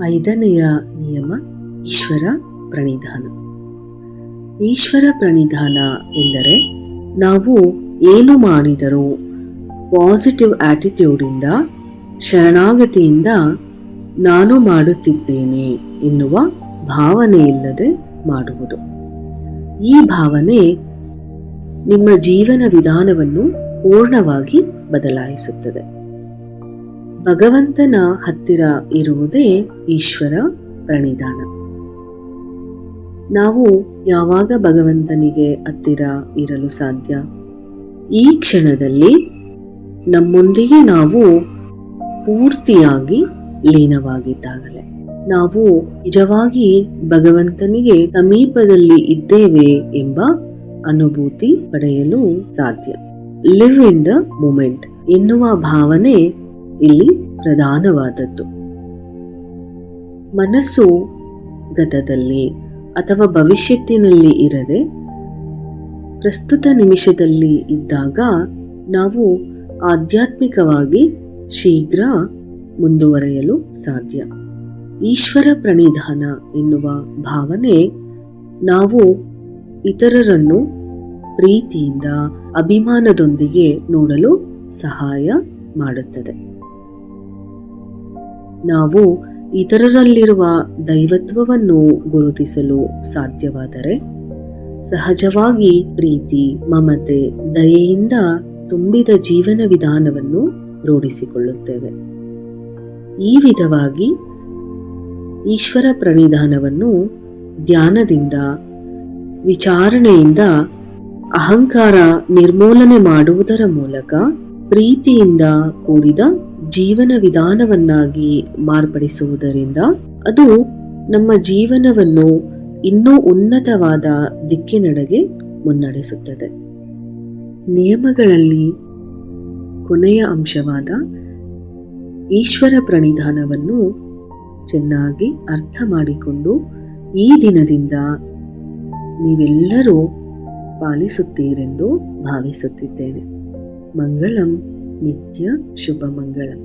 ಐದನೆಯ ನಿಯಮ ಈಶ್ವರ ಪ್ರಣಿಧಾನ. ಈಶ್ವರ ಪ್ರಣಿಧಾನ ಎಂದರೆ ನಾವು ಏನು ಮಾಡಿದರೂ ಪಾಸಿಟಿವ್ ಆಟಿಟ್ಯೂಡಿಂದ ಶರಣಾಗತಿಯಿಂದ ನಾನು ಮಾಡುತ್ತಿದ್ದೇನೆ ಎನ್ನುವ ಭಾವನೆಯಿಲ್ಲದೆ ಮಾಡುವುದು. ಈ ಭಾವನೆ ನಿಮ್ಮ ಜೀವನ ವಿಧಾನವನ್ನು ಪೂರ್ಣವಾಗಿ ಬದಲಾಯಿಸುತ್ತದೆ. ಭಗವಂತನ ಹತ್ತಿರ ಇರುವುದೇ ಈಶ್ವರ ಪ್ರಣಿಧಾನ ನಾವು ಯಾವಾಗ ಭಗವಂತನಿಗೆ ಹತ್ತಿರ ಇರಲು ಸಾಧ್ಯ? ಈ ಕ್ಷಣದಲ್ಲಿ ನಮ್ಮೊಂದಿಗೆ ನಾವು ಪೂರ್ತಿಯಾಗಿ ಲೀನವಾಗಿದ್ದಾಗಲೇ. ನಾವು ನಿಜವಾಗಿ ಭಗವಂತನಿಗೆ ಸಮೀಪದಲ್ಲಿ ಇದ್ದೇವೆ ಎಂಬ ಅನುಭೂತಿ ಪಡೆಯಲು ಸಾಧ್ಯ. ಲಿವ್ ಇನ್ ದ ಮೂಮೆಂಟ್ ಎನ್ನುವ ಭಾವನೆ ಇಲ್ಲಿ ಪ್ರಧಾನವಾದದ್ದು. ಮನಸ್ಸು ಗತದಲ್ಲಿ ಅಥವಾ ಭವಿಷ್ಯತ್ತಿನಲ್ಲಿ ಇರದೆ ಪ್ರಸ್ತುತ ನಿಮಿಷದಲ್ಲಿ ಇದ್ದಾಗ ನಾವು ಆಧ್ಯಾತ್ಮಿಕವಾಗಿ ಶೀಘ್ರ ಮುಂದುವರೆಯಲು ಸಾಧ್ಯ. ಈಶ್ವರ ಪ್ರಣಿಧಾನ ಎನ್ನುವ ಭಾವನೆ ನಾವು ಇತರರನ್ನು ಪ್ರೀತಿಯಿಂದ, ಅಭಿಮಾನದೊಂದಿಗೆ ನೋಡಲು ಸಹಾಯ ಮಾಡುತ್ತದೆ. ನಾವು ಇತರರಲ್ಲಿರುವ ದೈವತ್ವವನ್ನು ಗುರುತಿಸಲು ಸಾಧ್ಯವಾದರೆ ಸಹಜವಾಗಿ ಪ್ರೀತಿ, ಮಮತೆ, ದಯೆಯಿಂದ ತುಂಬಿದ ಜೀವನ ವಿಧಾನವನ್ನು ರೂಢಿಸಿಕೊಳ್ಳುತ್ತೇವೆ. ಈ ವಿಧವಾಗಿ ಈಶ್ವರ ಪ್ರಣಿಧಾನವನ್ನು ಧ್ಯಾನದಿಂದ, ವಿಚಾರಣೆಯಿಂದ, ಅಹಂಕಾರ ನಿರ್ಮೂಲನೆ ಮಾಡುವುದರ ಮೂಲಕ ಪ್ರೀತಿಯಿಂದ ಕೂಡಿದ ಜೀವನ ವಿಧಾನವನ್ನಾಗಿ ಮಾರ್ಪಡಿಸುವುದರಿಂದ ಅದು ನಮ್ಮ ಜೀವನವನ್ನು ಇನ್ನೂ ಉನ್ನತವಾದ ದಿಕ್ಕಿನೆಡೆಗೆ ಮುನ್ನಡೆಸುತ್ತದೆ. ನಿಯಮಗಳಲ್ಲಿ ಕೊನೆಯ ಅಂಶವಾದ ಈಶ್ವರ ಪ್ರಣಿಧಾನವನ್ನು ಚೆನ್ನಾಗಿ ಅರ್ಥ ಮಾಡಿಕೊಂಡು ಈ ದಿನದಿಂದ ನೀವೆಲ್ಲರೂ ಪಾಲಿಸುತ್ತೀರೆಂದು ಭಾವಿಸುತ್ತಿದ್ದೇನೆ. மங்களம் நித்ய சுப மங்களம்